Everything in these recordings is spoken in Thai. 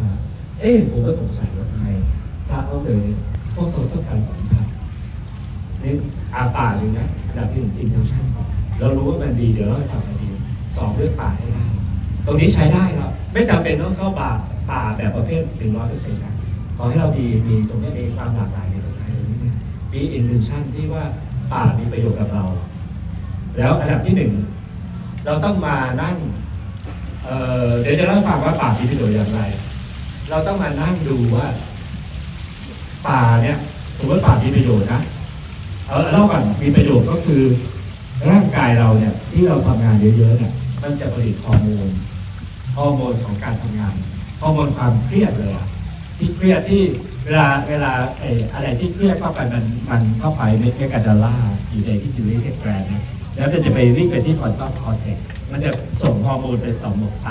ในป่าช้าเอ๊ะผมก็สงสัยว่าทำไมพระเขาเลยพวกเขาต้องการสัมผัสนี่อาป่าเลยนะอันดับที่หนึ่งอินเทนชั่นก่อนเรารู้ว่ามันดีเดี๋ยวเราจะทำมันดีสองเลือกป่าให้ได้ตรงนี้ใช้ได้แล้วไม่จำเป็นต้องเข้าป่าป่าแบบประเภทหนึ่งร้อยเปอร์เซ็นต์ขอให้เรามีมีตรงนี้มีความหลากหลายในตรงนี้นมีอินเทนชั่นที่ว่าป่ามีประโยชน์กับเรา แล้วอันดับที่หนึ่งเราต้องมานั่งเเดี๋ยวจะเล่าฟังว่าป่ามีประโยชน์อย่างไร เราต้องมานั่งดูว่า ป่าเนี่ยสมมติป่ามีประโยชน์นะเอาเล่าก่อนมีประโยชน์ก็คือ ร่างกายเราเนี่ย ที่เราทำงานเยอะๆเนี่ยมันจะผลิตฮอร์โมนฮอร์โมนของการทำงานฮอร์โมนความเครียดเลยอะที่เครียดที่เวลาเวลาไอ้อะไรที่เครียดเข้าไปมันมันเข้าไปในเมกาดาล่าอยู่ในที่จูริเทกแกรนแล้วมันจะไปวิ่งไปที่ฟอนตัลคอร์เทกมันจะส่งฮอร์โมนไปต่อหมวกไต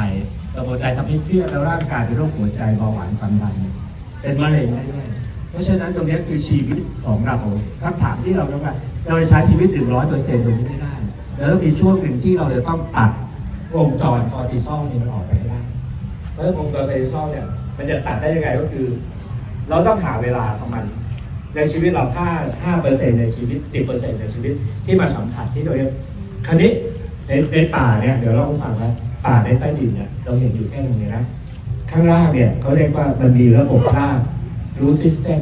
ต่อมหมวกไตทำให้เครียดแล้วร่างกายเป็นโรคหัวใจเบาหวานความดันเป็นมะเร็งได้ด้วยเพราะฉะนั้นตรงนี้คือชีวิตของเราคำถามที่เราต้องการเราจะใช้ชีวิตถึงร้อยเปอร์เซ็นต์ตรงนี้ไม่ได้แล้วมีช่วงหนึ่งที่เราจะต้องตัดวงจรคอร์ติซอลนี่มันออกไปให้ได้เพราะวงจรคอร์ติซอลเนี่ยมันจะตัดได้ยังไงก็คือ เราต้องหาเวลาของมัน ในชีวิตเราค่า5เปอร์เซ็นต์ในชีวิต 10เปอร์เซ็นต์ในชีวิตที่มาสัมผัสที่เราเรียกคราวนี้ในในป่าเนี่ยเดี๋ยวเราต้องฟังว่า ป่าในใต้ดินเนี่ยเราเห็นอยู่แค่ตรงนี้นะ ข้างล่างเนี่ยเขาเรียกว่ามันมีระบบรากรูซิสเต็ม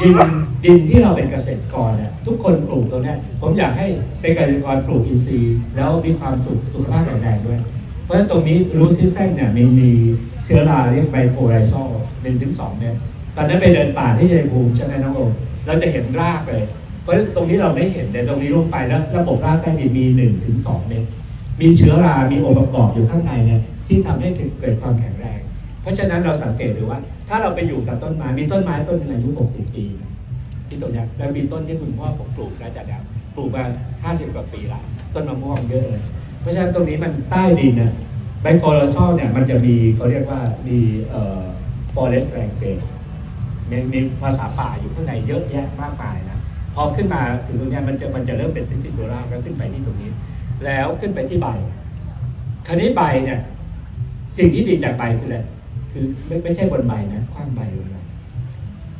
ดินดินที่เราเป็นเกษตรกรเนี่ยทุกคนปลูกตรงนี้ผมอยากให้เป็นเกษตรกรปลูกอินทรีย์ แล้วมีความสุขสุขภาพแข็งแรงด้วย เพราะฉะนั้นตรงนี้รูซิสเต็มเนี่ยมีมีเชื้อราเรียกไบโคไรซอลหนึ่งถึงสองเนี่ยตอนนั้นไปเดินป่าที่ชัยภูมิใช่ไหมน้องโอมเราจะเห็นรากเลย เพราะฉะนั้นตรงนี้เราไม่เห็นแต่ตรงนี้ลงไปแล้วระบบรากใต้ดินมีหนึ่งถึงสองเมตร มีเชื้อรา มีองค์ประกอบอยู่ข้างในเนี่ยที่ทำให้เกิดความแข็งแรง เพราะฉะนั้นเราสังเกตดูว่า ถ้าเราไปอยู่กับต้นไม้ มีต้นไม้ต้นหนึงอายุ 60 ปีที่ตรงนี้แล้วมีต้นที่คุณพ่อผมปลูกนะจากแบบปลูกมา 50 กว่าปีละต้นมะม่วงเยอะเลย เพราะฉะนั้นตรงนี้มันใต้ดินเนี่ยไบโคลอซอลเนี่ยมันจะมีเขาเรียกว่ามีเอ่อ forest rampage มีมีภาษาป่าอยู่ข้างในเยอะแยะมากมายนะ พอขึ้นมาถึงตรงนี้มันจะมันจะเริ่มเป็นที่ตัวรากแล้วขึ้นไปที่ตรงนี้ แล้วขึ้นไปที่ใบคราวนี้ใบเนี่ยสิ่งที่ดีจากใบคืออะไรคือไม่ไม่ใช่บนใบนะข้างใบลงมา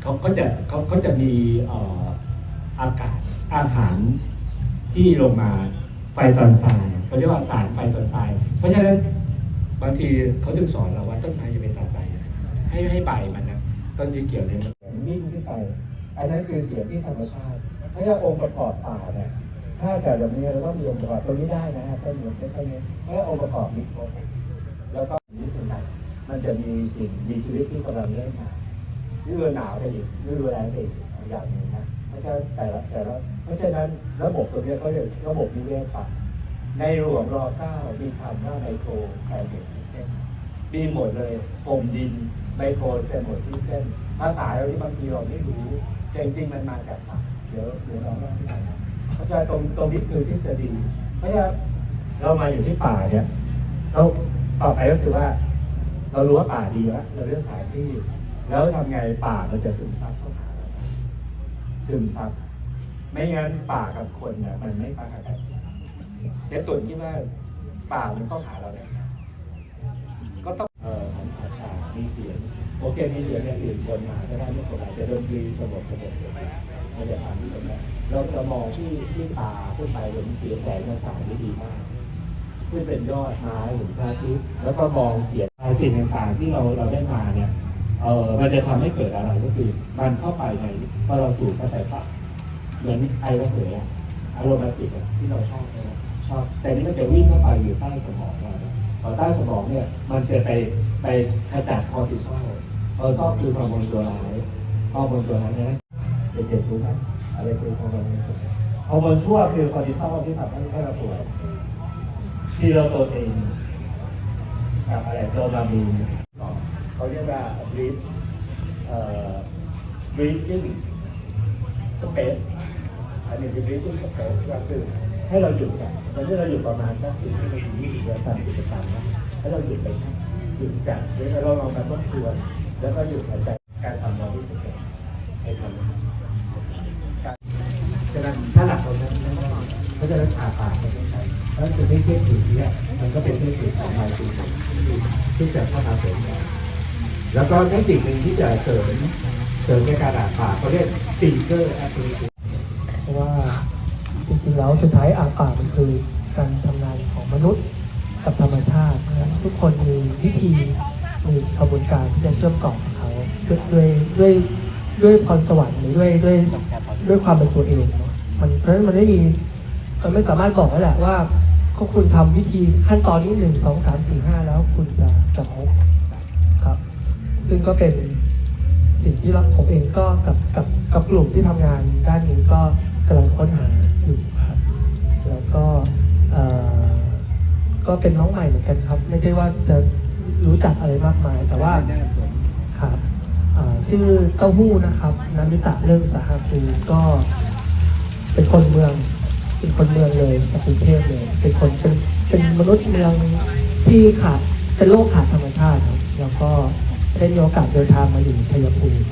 เขาก็จะเขาเขาจะมีอากาศอาหารที่ลงมาไฟตอนทรายเขาเรียกว่าสารไฟตอนทราย เพราะฉะนั้นบางทีเขาจึงสอนเราว่าต้นไม้จะไปตัดใบให้ให้ใบมันนะต้นสีเขียวเนี่ยมันวิ่งขึ้นไป อันนั้นคือเสียงที่ธรรมชาติเพราะฉะนั้นองค์ประกอบป่าเนี่ย ถ้าแต่แบบนี้เราต้องมีองค์ประกอบตรงนี้ได้นะฮะต้นเหมือนต้นนี้เพราะองค์ประกอบมีครบแล้วก็นี่คือไหนมันจะมีสิ่งมีชีวิตที่กำลังเริ่มมาฤดูหนาวไปอีกฤดูแล้งไปอีกอย่างหนึงนะเพราะฉะนั้นแต่ละแต่ละเพราะฉะนั้นระบบตัวนี้เขาเรียกระบบนิเวศป่าในหลวงรอเก้ามีคำว่าไมโครไคลเมตซิสเต็มมีหมดเลยพรมดินไมโครเซมโมซิสเต็มภาษาเราที่บางทีเราไม่รู้แต่จริงมันมาจากป่าเดี๋ยวเดี๋ยวเราเล่าให้ฟังนะ เพราะฉะตรงตรงนี้คือทฤษฎีเพราะฉะนั้นเรามาอยู่ที่ป่าเนี่ยเราต่อไปก็คือว่า เรารู้ว่าป่าดีแล้วเราเลือกสายที่ แล้วทำไงป่ามันจะซึมซับเข้าหาซึมซับไม่งั้นป่ากับคนเนี่ยมันไม่ปากันเสียตุ่นคิดว่าป่ามันเข้าหาเราเนี่ยก็ต้องเออสัมผัสป่ามีเสียงโอเคมีเสียงอย่างอื่นคนมาก็ได้ไม่เป็นไรแต่ดนตรีสงบสงบ มันจะทำที่ตรงนั้นเราจะมองที่ที่ตาขึ้นไปเห็นเสียงแสงต่างๆได้ดีมากขึ้นเป็นยอดไม้เห็นพระอาทิตย์แล้วก็มองเสียงสิ่งต่างๆ ที่เราเราได้มาเนี่ยเออมันจะทำให้เกิดอะไรก็คือมันเข้าไปในพอเราสูดเข้าไปปั๊บเหมือนไอระเหยอะอารมณ์ติกอะที่เราชอบชอบแต่นี่มันจะวิ่งเข้าไปอยู่ใต้สมองเราเนี่ยพอใต้สมองเนี่ยมันจะไปไปขจัดคอร์ติซอลคอร์ติซอลคือฮอร์โมนตัวร้ายฮอร์โมนตัวร้ายนะ เด็กๆรู้ไหมอะไรคือฮอร์โมนตัวร้ายฮอร์โมนชั่วคือคอร์ติซอลที่ทำให้ให้เราป่วยซีโรโทนินกับอะไรโดปามีนเขาเรียกว่า breathe เอ่อ breathing space อันนี้คือ breathing space ก็คือให้เราหยุดกันตอนนี้เราหยุดประมาณสักสิบนาทียี่สิบนาทีทำกิจกรรมนะให้เราหยุดไปหยุดกันแล้วเราลองมาทบทวนแล้วก็หยุดหายใจ ต้องเพราะฉะนั้นอาปากไม่ใช่ใช่แล้วจะไม่เทียบถือเนี่ยมันก็เป็นเทียบถือของลายตัวที่จะเข้ามาเสริมกันแล้วก็เทคนิคหนึ่งที่จะเสริมเสริมในการอ่านปากเขาเรียกติงเกอร์แอปพลิเคเพราะว่าจริงๆแล้วสุดท้ายอ่างป่ามันคือการทำงานของมนุษย์กับธรรมชาติ ทุกคนมีวิธีมีกระบวนการที่จะเชื่อมต่อกับเขาด้วยด้วยด้วยพรสวรรค์หรือด้วยด้วยด้วยความเป็นตัวเองมันเพราะฉะนั้นมันไม่มี มันไม่สามารถบอกได้แหละว่าก็คุณทำวิธีขั้นตอนนี้หนึ่งสองสามสี่ห้าแล้วคุณจะจะพบครับ ซึ่งก็เป็นสิ่งที่เราผมเองก็กับกับกับกลุ่มที่ทำงานด้านนี้ก็กำลังค้นหาอยู่ครับ แล้วก็เออก็เป็นน้องใหม่เหมือนกันครับ ไม่ใช่ว่าจะรู้จักอะไรมากมาย แต่ว่าครับชื่อเต้าหู้นะครับนันทิตะเริ่มสาหาคูก็เป็นคนเมือง เป็นคนเมืองเลยจากกรุงเทพเลย เป็นคนเป็นเป็นมนุษย์เมืองที่ขาดเป็นโลกขาดธรรมชาติครับแล้วก็ได้มีโอกาสเดินทางมาอยู่ชัยภูมิ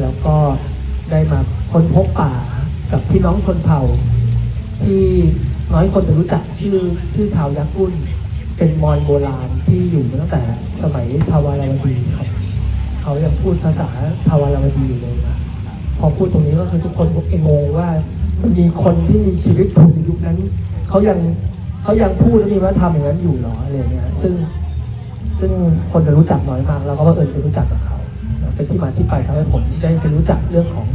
แล้วก็ได้มาค้นพบป่ากับพี่น้องชนเผ่า ที่น้อยคนจะรู้จักชื่อชื่อชาวยักษ์กุ้นเป็นมอญโบราณที่อยู่มาตั้งแต่สมัยทาวาราวดีครับเขายังพูดภาษาทาวาราวดีอยู่เลยนะพอพูดตรงนี้ก็คือทุกคนเองงงว่า มีคนที่มีชีวิตอยู่ในยุคนั้นเขายังเขายังพูดและมีวัฒนธรรมอย่างนั้นอยู่หรออะไรเงี้ยซึ่งซึ่งคนจะรู้จักน้อยมากเราก็บังเอิญไปรู้จักกับเขาเป็นที่มาที่ไปทำให้ผมได้ไปรู้จักเรื่องของ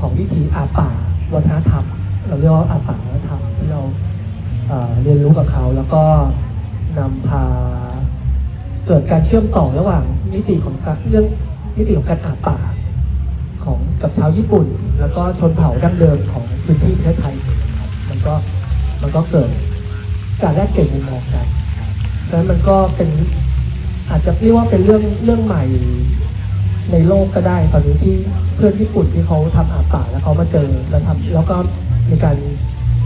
ของวิธีอาป่าวัฒนธรรม เราเรียกว่าอาป่าวัฒนธรรมที่เราเรียนรู้กับเขา แล้วก็นำพาเกิดการเชื่อมต่อระหว่างนิติของการเรื่องนิติของการอาป่าของกับชาวญี่ปุ่น แล้วก็ชนเผ่าดั้งเดิมของ พื้นที่ประเทศไทยครับมันก็มันก็เกิดการแลกเปลี่ยนมุมมองกันดังนั้นมันก็เป็นอาจจะเรียกว่าเป็นเรื่องเรื่องใหม่ในโลกก็ได้ตอนนี้ที่เพื่อนญี่ปุ่นที่เขาทำอาป่าแล้วเขามาเจอแล้วทำแล้วก็มีการ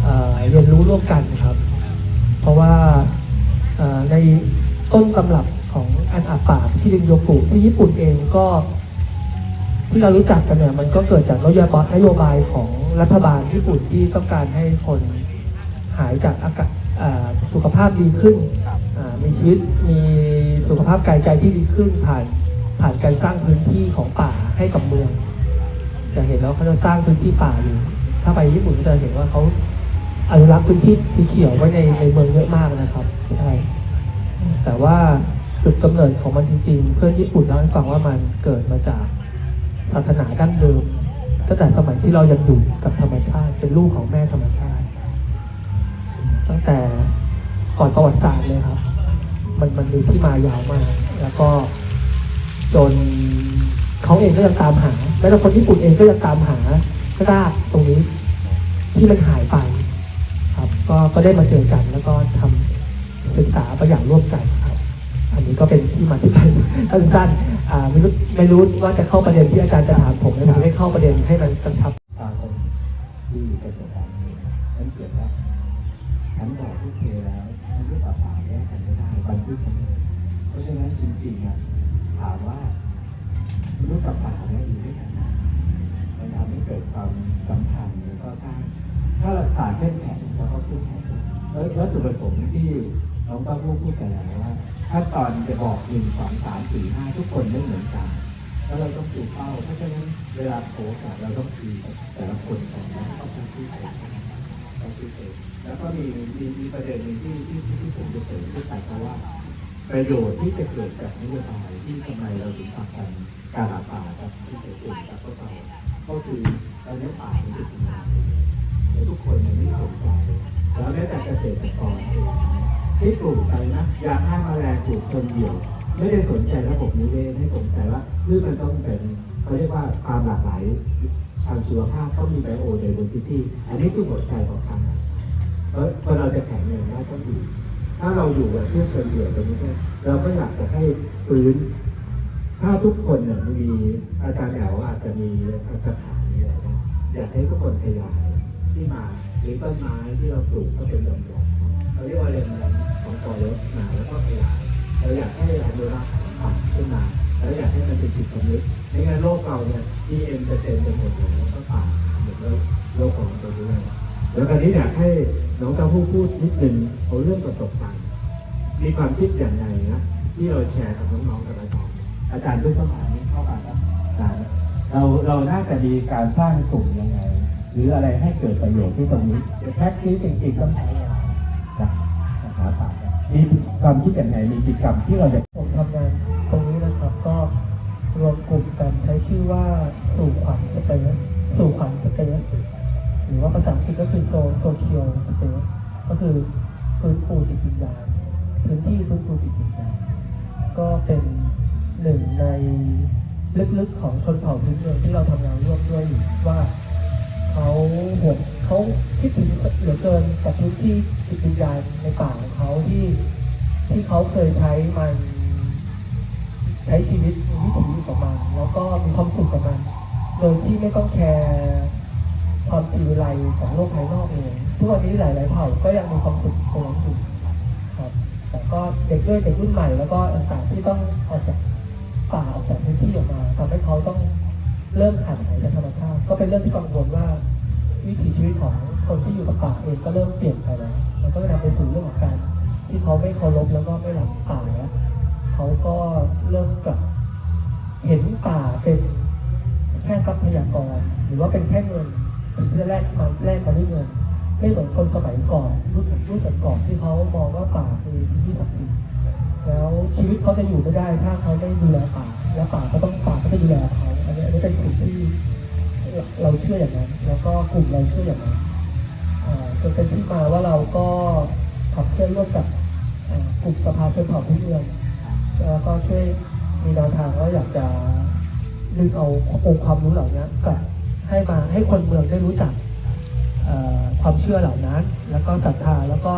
เเรียนรู้ร่วมกันครับ เพราะว่าในต้นตำรับของอันอาป่าที่รินโยกุที่ญี่ปุ่นเองก็ ที่เรารู้จักกันเนี่ยมันก็เกิดจากนโยบายนโยบายของรัฐบาลญี่ปุ่นที่ต้องการให้คนหายจากอากาศสุขภาพดีขึ้น มีชีวิตมีสุขภาพกายใจที่ดีขึ้นผ่านผ่านการสร้างพื้นที่ของป่าให้กับเมือง จะเห็นแล้วเขาจะสร้างพื้นที่ป่าอยู่ ถ้าไปญี่ปุ่นก็จะเห็นว่าเขาอนุรักษ์พื้นที่สีเขียวไว้ในในเมืองเยอะมากนะครับใช่แต่ว่าจุดกำเนิดของมันจริงๆ เพื่อนญี่ปุ่นเล่าให้ฟังว่ามันเกิดมาจาก ศาสนาดั้งเดิมตั้งแต่สมัยที่เรายังอยู่กับธรรมชาติ เป็นลูกของแม่ธรรมชาติ ตั้งแต่ก่อนประวัติศาสตร์เลยครับ มันมันมีที่มายาวมาก แล้วก็จนเขาเองก็ยังตามหาแม้แต่คนญี่ปุ่นเองก็ยังตามหารากตรงนี้ที่มันหายไป ครับ ก็ก็ได้มาเจอกันแล้วก็ทำศึกษาประหยัดร่วมกันครับ อันนี้ก็เป็นที่มาที่ไปสั้นๆ อ่าไม่รู้ไม่รู้ว่าจะเข้าประเด็นที่อาจารย์จะถามผมไม่ผมได้เข้าประเด็นให้มันกระชับตาคนที่เกษตรกรนั้นเกิดว่าฉันบอกทุกเคแล้วมันก็ป่าป่าแยกกันไม่ได้บันทึกกันไม่ได้เพราะฉะนั้นจริงๆอะถามว่ามนุษย์กับป่าเนี่ยอยู่ด้วยกันนะมันทำให้เกิดความสัมพันธ์แล้วก็สร้างถ้าเราป่าเข้มแข็งแล้วก็พูดแข็งแล้ววัตถุประสงค์ที่ น้องป้าพูดพูดกันแล้วว่าขั้นตอนจะบอกหนึ่งสองสามสี่ห้าทุกคนไม่เหมือนกัน แล้วเราต้องดูเป้าเพราะฉะนั้นเวลาโพสต์อะเราต้องคุยแต่ละคนก่อนนะต้องพูดคุยกันต้องพิเศษแล้วก็มีมีมีประเด็นหนึ่งที่ที่ที่ผมจะเสริมขึ้นไปเพราะว่า ประโยชน์ที่จะเกิดจากนโยบายที่ทำไมเราถึงผลักดันการหาป่าครับที่เกิดขึ้นกับพวกเราก็คือตอนนี้ป่ามันเป็นงานแล้ทุกคนเนี่ยไม่สนใจแล้วแม้แต่เกษตรกรเอง ที่ปลูกไปนะยาฆ่าแมลงปลูกคนเดียว ไม่ได้สนใจระบบนิเวศให้สนใจว่าพืชมันต้องเป็นเขาเรียกว่าความหลากหลายทางชีวภาพต้องมีไบโอไดเวอร์ซิตี้อันนี้คือหัวใจของทางเพราะเราจะแข็งแรงได้ต้องอยู่ถ้าเราอยู่แบบเพื่อคนเดียวตรงนี้เราก็อยากจะให้ฟื้นถ้าทุกคนเนี่ยมีอาจารย์แอลอาจจะมีกระถางมีอะไรนะอยากให้ทุกคนขยายที่มาหรือต้นไม้ที่เราปลูกก็เป็นดอกเขาเรียกว่าเรนของ ฟอเรสต์มาแล้วก็ขยายเราอยากให้อนุรักษ์ป่าขึ้นมาแล้วอยากให้มันเป็นจิตสำนึกในงานโลกเราเนี่ยดีเอ็มจะเต็มไปหมดเลยแล้วก็ป่าหมดแล้วโลกของเราด้วยแล้วคราวนี้อยากให้น้องเต้าผู้พูดนิดนึงเอาเรื่องประสบการณ์มีความคิดอย่างไรนะที่เราแชร์กับน้องๆกับอาจารย์อาจารย์ด้วยต้องถามนี้เข้ามาครับอาจารย์เราเราน่าจะมีการสร้างกลุ่มยังไง หรืออะไรให้เกิดประโยชน์ที่ตรงนี้แท็กซีสิ่งอีกต้องใช้เวลานะหา ป่ามีความคิดยังไงมีกิจกรรมที่เราจะผมทำงานตรงนี้นะครับก็รวมกลุ่มกันใช้ชื่อว่าสู่ขวัญสเปซสู่ขวัญสเปซหรือว่าภาษาอังกฤษก็คือโซโซเคียวสเปซก็คือฟื้นฟูจิตวิญญาณพื้นที่ฟื้นฟูจิตวิญญาณก็เป็นหนึ่งในลึกๆของชนเผ่าพื้นเมืองที่เราทำงานร่วมด้วยว่า เขาห่วงเขาคิดถึงเหลือเกินกับพื้นที่จิตวิญญาณในป่าของเขาที่ที่เขาเคยใช้มันใช้ชีวิตวิถีกับมันแล้วก็มีความสุขกับมัน โดยที่ไม่ต้องแคร์ความสีวิไลของโลกภายนอกเลยทุกวันนี้หลาย ๆ เผ่าก็ยังมีความสุขตรงนั้นอยู่ครับแต่ก็เด็กด้วยเด็กรุ่นใหม่แล้วก็ต่างๆที่ต้องออกจากป่าออกจากพื้นที่ออกมาทำให้เขาต้อง เริ่มขาดหายจากธรรมชาติก็เป็นเรื่องที่กังวลว่า วิถีชีวิตของคนที่อยู่กับป่าเองก็เริ่มเปลี่ยนไปแล้ว มันก็นำไปสู่เรื่องของการที่เขาไม่เคารพแล้วก็ไม่รักป่าแล้วเขาก็เริ่มกลับเห็นป่าเป็นแค่ทรัพยากร หรือว่าเป็นแค่เงินถึงจะแลกมาแลกมาด้วยเงินไม่เหมือนคนสมัยก่อนรุ่นรุ่นก่อนที่เขามองว่าป่าคือที่ศักดิ์สิทธิ์แล้วชีวิตเขาจะอยู่ไม่ได้ถ้าเขาไม่ดูแลป่า และป่าก็ต้องป่าก็จะดูแลเขาอันนี้อันนี้เป็นสิ่งที่เราเชื่ออย่างนั้น แล้วก็กลุ่มเราเชื่ออย่างนั้นจนเป็นที่มาว่าเราก็ขับเคลื่อนร่วมกับกลุ่มสภาชนเผ่าพื้นเมืองแล้วก็ช่วยมีแนวทางว่าอยากจะดึงเอาองค์ความรู้เหล่านี้กลับให้มาให้คนเมืองได้รู้จักความเชื่อเหล่านั้น แล้วก็ศรัทธาแล้วก็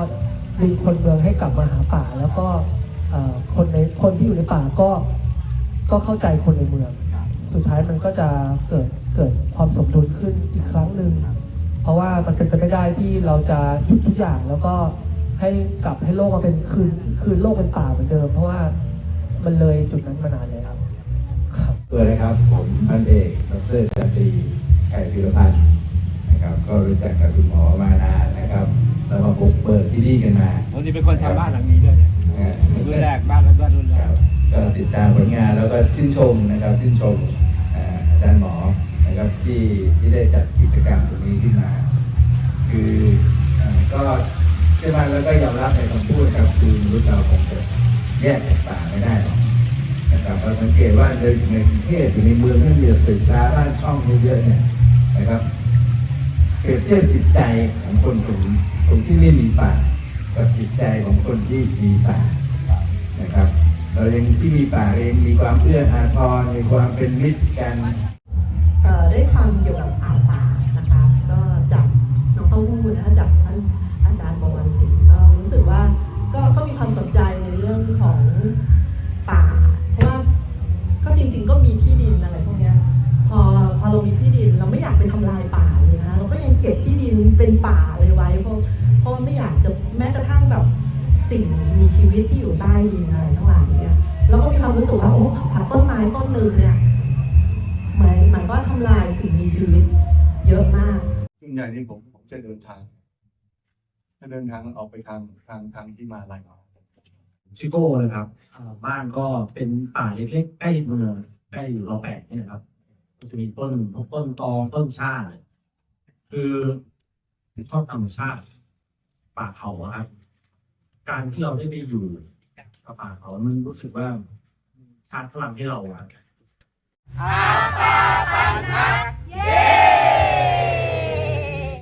ดึงคนเมืองให้กลับมาหาป่า แล้วก็คนในคนที่อยู่ในป่าก็ก็เข้าใจคนในเมือง สุดท้ายมันก็จะเกิดเกิดความสมดุลขึ้นอีกครั้งหนึ่งเพราะว่ามันเป็นไปไม่ได้ที่เราจะหยุดทุกอย่างแล้วก็ให้กลับให้โลกมาเป็นคืนคืนโลกเป็นป่าเหมือนเดิม เพราะว่ามันเลยจุดนั้นมานานแล้วครับตัวนะครับ ผมพันเอกดรสันติไก่พิรพันธ์นะครับ ก็รู้จักกับคุณหมอมานานนะครับแล้วมาบุกเบิกที่นี่กันมาวันนี้เป็นคนชาวบ้านหลังนี้ด้วยเนี่ยอ่ารุ่นแรกบ้านแล้วบ้านรุ่นแรคกรับก็ติดตามผลงานแล้วก็ชื่นชมนะครับชื่นชมอ่าอา จารย์หมอนะครับที่ที่ได้จัดกิจกรรมตรงนี้ขึ้นมา คือก็เชื่อมั่นแล้วก็ยอมรับในคำพูดครับคือมนุษย์เราคงจะแยกจากป่างไม่ได้หรอกนะครับเราสังเกตว่าในในกรุงเทพอยู่ในเมืองที่มีตึกราบ้านช่องเยอะๆเนี่ยนะครับเปรียบเทียบจิตใจของคนกลุ่มกลุ่มที่ไม่มีป่ากับจิตใจของคนที่มีป่านะครับ เรายังที่มีป่าเองมีความเอื้ออาทรมีความเป็นมิตรกัน ได้ฟังเกี่ยวกับอ่าวป่า จะเดินทางออกไปทางทางทางที่มาลายชิโก้นะครับอ่าบ้านก็เป็นป่าเล็กๆใกล้เมืองใกล้อยู่รอแปดนี่นะครับก็จะมีต้นพวกต้นตองต้นชาคือชอบธรรมชาติ ป่าเขาอะครับ การที่เราได้ไปอยู่กับป่าเขา มันรู้สึกว่าชาติพลังให้เราอะ อาปาปันธา